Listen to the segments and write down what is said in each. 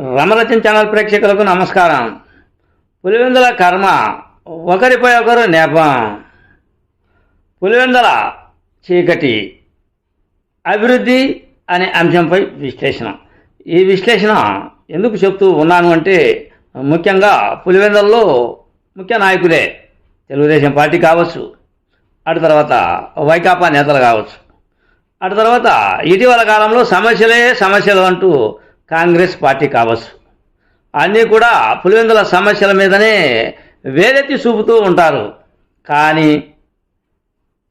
రమరచన channel ప్రేక్షకులకు నమస్కారం. పులివెందుల కర్మ ఒకరిపై ఒకరు నేపం. పులివెందుల చీకటి అభివృద్ధి అనే అంశంపై విశ్లేషణ. ఈ విశ్లేషణ ఎందుకు చెప్తూ ఉన్నాను అంటే ముఖ్యంగా పులివెందులలో ముఖ్య నాయకులే తెలుగుదేశం పార్టీ కావచ్చు అటు తర్వాత వైకాపా నేతలు కావచ్చు. అటు తర్వాత ఇటీవల కాలంలో సమస్యలే సమస్యలు అంటూ కాంగ్రెస్ పార్టీ కావచ్చు. అన్నీ కూడా పులివెందుల సమస్యల మీదనే వేలెత్తి చూపుతూ ఉంటారు. కానీ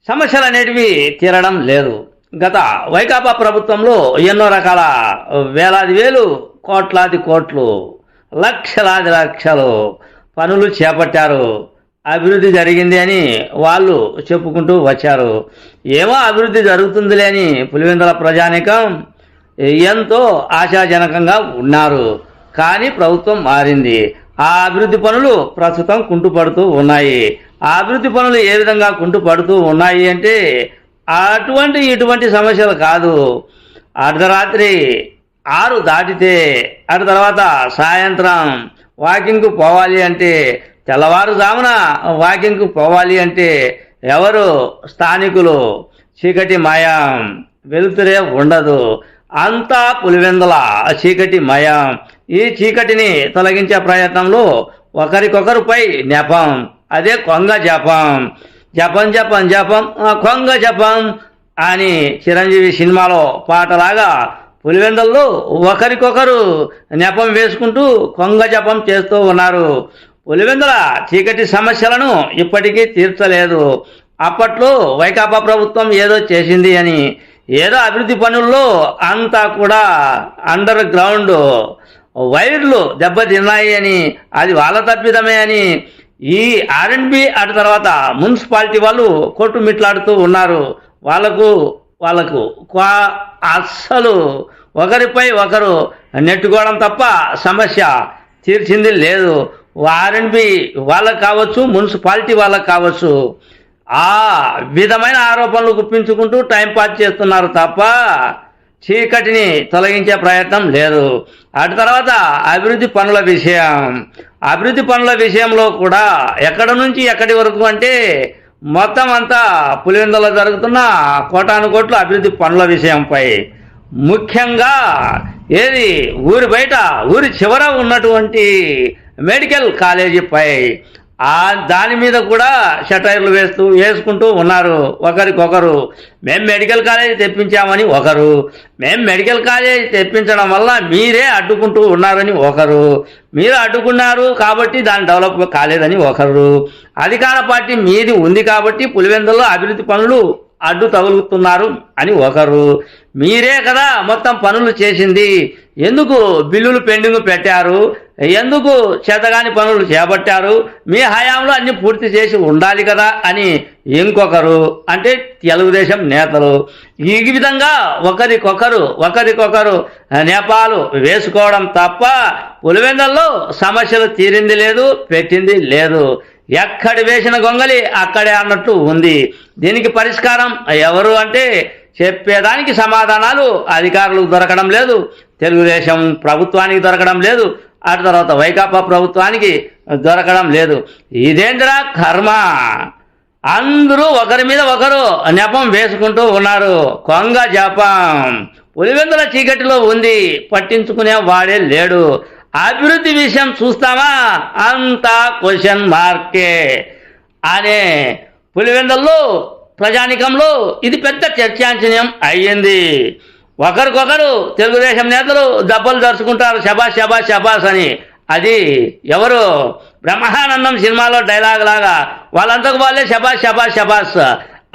సమస్యలు అనేటివి తీరడం లేదు. గత వైకాపా ప్రభుత్వంలో ఎన్నో రకాల వేలాది వేలు కోట్లాది కోట్లు లక్షలాది లక్షలు పనులు చేపట్టారు. అభివృద్ధి జరిగింది అని వాళ్ళు చెప్పుకుంటూ వచ్చారు. ఏమో అభివృద్ధి జరుగుతుందిలే అని పులివెందుల ప్రజానికం ఎంతో ఆశాజనకంగా ఉన్నారు. కానీ ప్రభుత్వం మారింది. ఆ అభివృద్ధి పనులు ప్రస్తుతం కుంటుపడుతూ ఉన్నాయి. ఆ అభివృద్ధి పనులు ఏ విధంగా కుంటుపడుతూ ఉన్నాయి అంటే అటువంటి ఇటువంటి సమస్యలు కాదు. అర్ధరాత్రి ఆరు దాటితే అటు తర్వాత సాయంత్రం వాకింగ్కు పోవాలి అంటే తెల్లవారుజామున వాకింగ్కు పోవాలి అంటే ఎవరు స్థానికులు? చీకటి మాయం వెలుతురే ఉండదు. అంతా పులివెందల చీకటి మయం. ఈ చీకటిని తొలగించే ప్రయత్నంలో ఒకరికొకరుపై నెపం అదే కొంగ జపం. జపం జపం జపం కొంగ జపం అని చిరంజీవి సినిమాలో పాటలాగా పులివెందల్లో ఒకరికొకరు నెపం వేసుకుంటూ కొంగ జపం చేస్తూ ఉన్నారు. పులివెందుల చీకటి సమస్యలను ఇప్పటికీ తీర్చలేదు. అప్పట్లో వైకాపా ప్రభుత్వం ఏదో చేసింది అని ఏదో అభివృద్ధి పనుల్లో అంతా కూడా అండర్ గ్రౌండ్ వైర్లు దెబ్బతిన్నాయి అని అది వాళ్ళ తప్పిదమే అని ఈ ఆర్ఎండ్బి అటు తర్వాత మున్సిపాలిటీ వాళ్ళు కొట్టుమిట్లాడుతూ ఉన్నారు. వాళ్ళకు వాళ్ళకు క్వా- అస్సలు ఒకరిపై ఒకరు నెట్టుకోవడం తప్ప సమస్య తీర్చింది లేదు. ఆర్ఎండ్బి వాళ్ళకు కావచ్చు మున్సిపాలిటీ వాళ్ళకు కావచ్చు. ఆ విధమైన ఆరోపణలు గుప్పించుకుంటూ టైం పాస్ చేస్తున్నారు తప్ప చీకటిని తొలగించే ప్రయత్నం లేదు. అటు తర్వాత అభివృద్ధి పనుల విషయం. అభివృద్ధి పనుల విషయంలో కూడా ఎక్కడి నుంచి ఎక్కడి వరకు అంటే మొత్తం అంతా పులివెందులో జరుగుతున్న కోటాను కోట్లు అభివృద్ధి పనుల విషయంపై. ముఖ్యంగా ఏది ఊరి బయట ఊరి చివర ఉన్నటువంటి మెడికల్ కాలేజీపై. ఆ దాని మీద కూడా షటైర్లు వేస్తూ వేసుకుంటూ ఉన్నారు. ఒకరికొకరు మేము మెడికల్ కాలేజీ తెప్పించామని ఒకరు. మేము మెడికల్ కాలేజీ తెప్పించడం వల్ల మీరే అడ్డుకుంటూ ఉన్నారని ఒకరు. మీరు అడ్డుకున్నారు కాబట్టి దాని డెవలప్ కాలేదని ఒకరు. అధికార పార్టీ మీది ఉంది కాబట్టి పులివెందుల్లో అభివృద్ధి పనులు అడ్డు తగులుతున్నారు అని ఒకరు. మీరే కదా మొత్తం పనులు చేసింది. ఎందుకు బిల్లులు పెండింగ్ పెట్టారు? ఎందుకు చేతగాని పనులు చేపట్టారు? మీ హయాంలో అన్ని పూర్తి చేసి ఉండాలి కదా అని ఇంకొకరు అంటే తెలుగుదేశం నేతలు ఈ విధంగా ఒకరికొకరు ఒకరికొకరు నేపాలు వేసుకోవడం తప్ప పులివెందల్లో సమస్యలు తీరింది లేదు పెట్టింది లేదు. ఎక్కడ వేసిన గొంగలి అక్కడే అన్నట్టు ఉంది. దీనికి పరిష్కారం ఎవరు అంటే చెప్పేదానికి సమాధానాలు అధికారులకు దొరకడం లేదు. తెలుగుదేశం ప్రభుత్వానికి దొరకడం లేదు. ఆ తర్వాత వైకాపా ప్రభుత్వానికి దొరకడం లేదు. ఇదేంద్రా కర్మ? అందరూ ఒకరి మీద ఒకరు నెపం వేసుకుంటూ ఉన్నారు. కొంగ జపం. పులివెందుల చీకటిలో ఉంది. పట్టించుకునే వాడే లేడు. అభివృద్ధి విషయం చూస్తామా అంతా క్వశ్చన్ మార్కే అనే పులివెందుల్లో ప్రజానికంలో ఇది పెద్ద చర్చాంశనీయం అయ్యింది. ఒకరికొకరు తెలుగుదేశం నేతలు దెబ్బలు దరుచుకుంటారు శబాష్ శబాష్ శబాష్ అని. అది ఎవరు? బ్రహ్మానందం సినిమాలో డైలాగ్ లాగా వాళ్ళంతకు వాళ్ళే శబాష్ శబాష్ శబాష్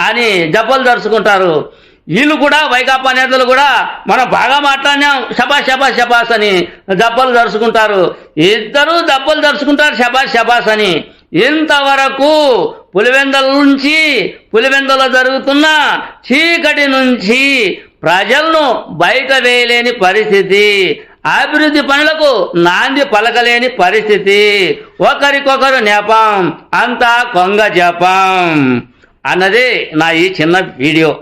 అని దెబ్బలు దరుచుకుంటారు వీళ్ళు కూడా వైకాపా నేతలు కూడా మనం బాగా మాట్లాడినాం శబాష్ శబాష్ శబాష్ అని దెబ్బలు దరుచుకుంటారు. ఇద్దరు దెబ్బలు దరుచుకుంటారు శబాష్ శబాష్ అని. ఇంతవరకు పులివెందల నుంచి పులివెందలో జరుగుతున్న చీకటి నుంచి ప్రజలను బయట వేయలేని పరిస్థితి అభివృద్ధి పనులకు నాంది పలకలేని పరిస్థితి. ఒకరికొకరు నెపం అంతా కొంగ జపం. అన్నది నా ఈ చిన్న వీడియో.